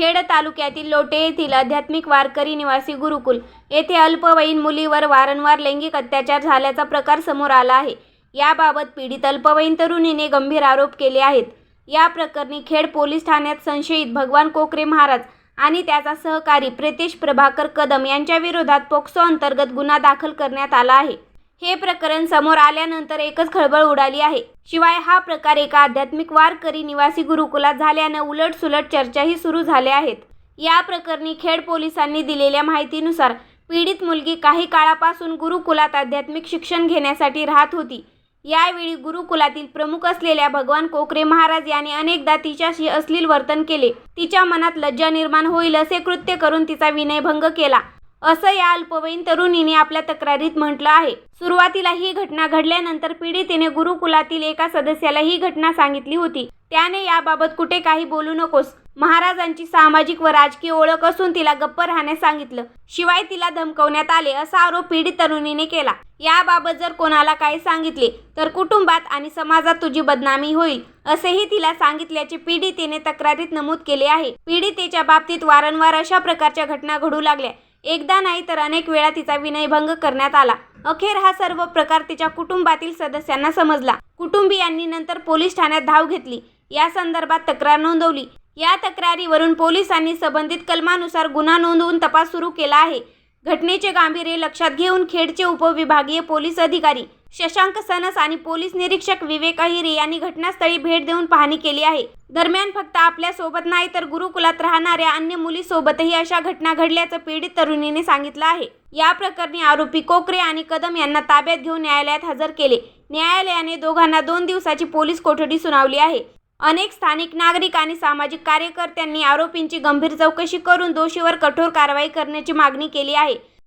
खेड तालुक्यातील लोटे येथील आध्यात्मिक वारकरी निवासी गुरुकुल येथे अल्पवयीन मुलीवर वारंवार लैंगिक अत्याचार झाल्याचा प्रकार समोर आला आहे. याबाबत पीडित अल्पवयीन तरुणीने गंभीर आरोप केले आहेत. या प्रकरणी खेड पोलीस ठाण्यात संशयित भगवान कोकरे महाराज आणि त्याचा सहकारी प्रितेश प्रभाकर कदम यांच्या विरोधात पोक्सो अंतर्गत गुन्हा दाखल करण्यात आला आहे. हे प्रकरण समोर आल्यानंतर एकच खळबळ उडाली आहे. शिवाय हा प्रकार एका आध्यात्मिक वारकरी निवासी गुरुकुलात झाल्यानं उलटसुलट चर्चाही सुरू झाल्या आहेत. या प्रकरणी खेड पोलिसांनी दिलेल्या माहितीनुसार पीडित मुलगी काही काळापासून गुरुकुलात आध्यात्मिक शिक्षण घेण्यासाठी राहत होती. यावेळी गुरुकुलातील प्रमुख असलेल्या भगवान कोकरे महाराज यांनी अनेकदा तिच्याशी अश्लील वर्तन केले. तिच्या मनात लज्जा निर्माण होईल असे कृत्य करून तिचा विनयभंग केला. असं या अल्पवयीन तरुणीने आपल्या तक्रारीत म्हटलं आहे. सुरुवातीला ही घटना घडल्यानंतर पीडितेने गुरुकुलातील एका सदस्याला ही घटना सांगितली होती. त्याने याबाबत कुठे काही बोलू नकोस. महाराजांची सामाजिक व राजकीय ओळख असून तिला गप्प राहण्यास सांगितलं. शिवाय तिला धमकवण्यात आले असा आरोप पीडित तरुणीने केला. याबाबत जर कोणाला काही सांगितले तर कुटुंबात आणि समाजात तुझी बदनामी होईल असेही तिला सांगितल्याचे पीडितेने तक्रारीत नमूद केले आहे. पीडितेच्या बाबतीत वारंवार अशा प्रकारच्या घटना घडू लागल्या. एकदा नाही तर अनेक वेळा तिचा विनयभंग करण्यात आला. अखेर हा सर्व प्रकार तिच्या कुटुंबातील सदस्यांना समजला. कुटुंबियांनी नंतर पोलीस ठाण्यात धाव घेतली. या संदर्भात तक्रार नोंदवली. या तक्रारीवरून पोलिसांनी संबंधित कलमानुसार गुन्हा नोंदवून तपास सुरू केला आहे. घटनेचे गांभीर्य लक्षात घेऊन खेडचे उपविभागीय पोलीस अधिकारी शशांक सनस आणि पोलीस निरीक्षक विवेक अहिरे यांनी घटनास्थळी भेट देऊन पाहणी केली आहे. दरम्यान फक्त आपल्यासोबत नाही तर गुरुकुलात राहणाऱ्या अन्य मुलीसोबतही अशा घटना घडल्याचं पीडित तरुणीने सांगितलं आहे. या प्रकरणी आरोपी कोकरे आणि कदम यांना ताब्यात घेऊन न्यायालयात हजर केले. न्यायालयाने दोघांना दोन दिवसाची पोलीस कोठडी सुनावली आहे. अनेक स्थानिक नागरिक आणि सामाजिक कार्यकर्त्यांनी आरोपींची गंभीर चौकशी करून दोषीवर कठोर कारवाई करण्याची मागणी केली आहे.